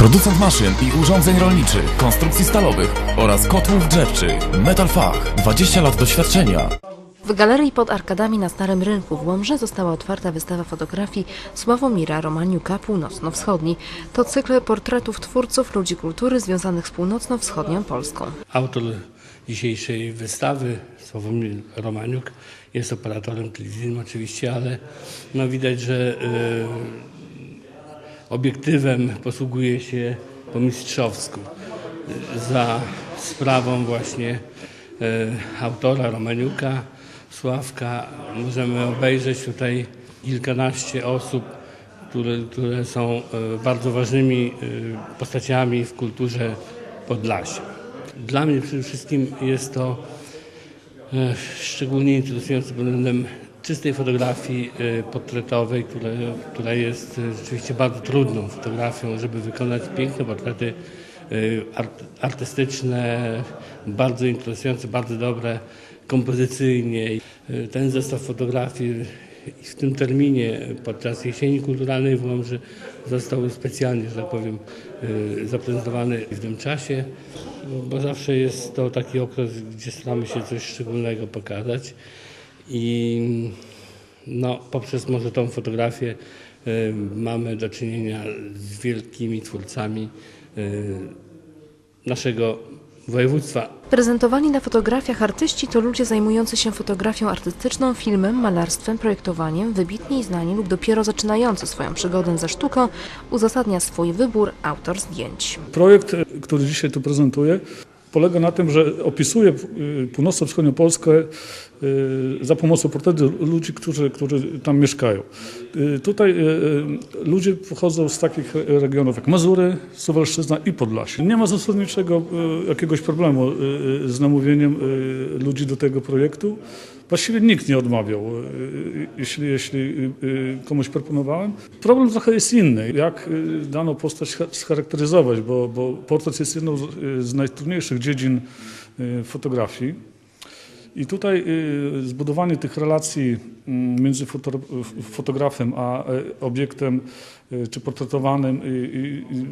Producent maszyn i urządzeń rolniczych, konstrukcji stalowych oraz kotłów drzewczych. Metal Fach. 20 lat doświadczenia. W galerii pod arkadami na Starym Rynku w Łomży została otwarta wystawa fotografii Sławomira Romaniuka Północno-Wschodni. To cykl portretów twórców ludzi kultury związanych z północno-wschodnią Polską. Autor dzisiejszej wystawy, Sławomir Romaniuk, jest operatorem telewizyjnym oczywiście, ale no widać, że y, obiektywem posługuje się po mistrzowsku. Za sprawą właśnie y, autora Romaniuka, Sławka, możemy obejrzeć tutaj kilkanaście osób, które, które są e, bardzo ważnymi e, postaciami w kulturze Podlasia. Dla mnie przede wszystkim jest to e, szczególnie interesujące pod względem czystej fotografii e, portretowej, która, która jest e, rzeczywiście bardzo trudną fotografią, żeby wykonać piękne portrety art, artystyczne, bardzo interesujące, bardzo dobre kompozycyjnie. Ten zestaw fotografii w tym terminie podczas jesieni kulturalnej w Łomży został specjalnie, że tak powiem, zaprezentowany w tym czasie, bo zawsze jest to taki okres, gdzie staramy się coś szczególnego pokazać i no, poprzez może tą fotografię e, mamy do czynienia z wielkimi twórcami e, naszego województwa. Prezentowani na fotografiach artyści to ludzie zajmujący się fotografią artystyczną, filmem, malarstwem, projektowaniem, wybitni i znani lub dopiero zaczynający swoją przygodę ze sztuką, uzasadnia swój wybór autor zdjęć. Projekt, który dzisiaj tu prezentuję, polega na tym, że opisuje y, północno-wschodnią Polskę y, za pomocą portretu ludzi, którzy, którzy tam mieszkają. Y, Tutaj ludzie pochodzą z takich regionów jak Mazury, Suwalszczyzna i Podlasie. Nie ma zasadniczego jakiegoś problemu z namówieniem ludzi do tego projektu. Właściwie nikt nie odmawiał, y, jeśli, jeśli y, y, komuś proponowałem. Problem trochę jest inny, jak daną postać scha- scharakteryzować, bo, bo portret jest jedną z, najtrudniejszych dziedzin fotografii. I tutaj zbudowanie tych relacji mm, między fotografem a e, obiektem czy portretowanym, i, i, i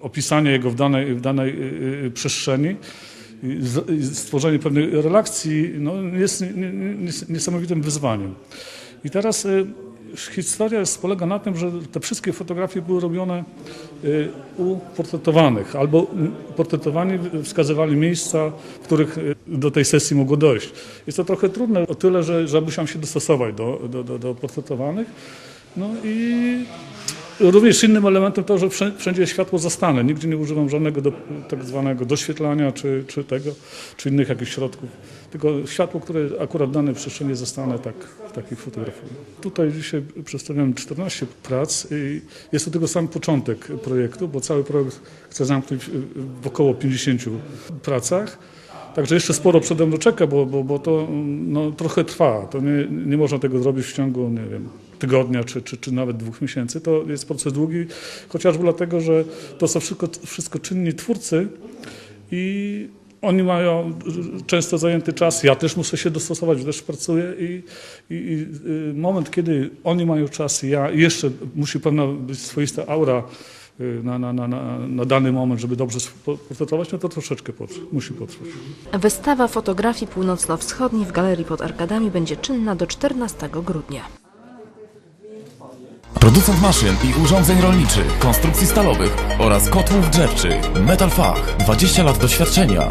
opisanie jego w danej, w danej przestrzeni, stworzenie pewnej relacji no, jest nie- nie- nie- niesamowitym wyzwaniem. I teraz y, historia polega na tym, że te wszystkie fotografie były robione y, u portretowanych, albo portretowani wskazywali miejsca, w których y, do tej sesji mogło dojść. Jest to trochę trudne o tyle, że, że musiałem się dostosować do, do, do, do portretowanych. No i Również innym elementem to, że wszę- wszędzie jest światło zastane. Nigdzie nie używam żadnego do, tak zwanego doświetlania czy, czy tego, czy innych jakichś środków. Tylko światło, które akurat w danej przestrzeni jest zastane, tak, takich fotografuję. Tutaj dzisiaj przedstawiam 14 prac i jest to tylko sam początek projektu, bo cały projekt chcę zamknąć w- około 50 pracach. Także jeszcze sporo przede mną czeka, bo, bo, bo to no, trochę trwa. To nie, nie można tego zrobić w ciągu, nie wiem, tygodnia czy, czy, czy nawet dwóch miesięcy. To jest proces długi, chociażby dlatego, że to są wszystko, wszystko czynni twórcy i oni mają często zajęty czas. Ja też muszę się dostosować, też pracuję i, i, i y, moment, kiedy oni mają czas ja jeszcze musi pewna być swoista aura y, na, na, na, na dany moment, żeby dobrze portretować, no to troszeczkę potrwa, musi potrwać. Wystawa fotografii północno-wschodniej w galerii pod arkadami będzie czynna do 14 grudnia. Producent maszyn i urządzeń rolniczych, konstrukcji stalowych oraz kotłów drzewczych. Metal Fach. 20 lat doświadczenia.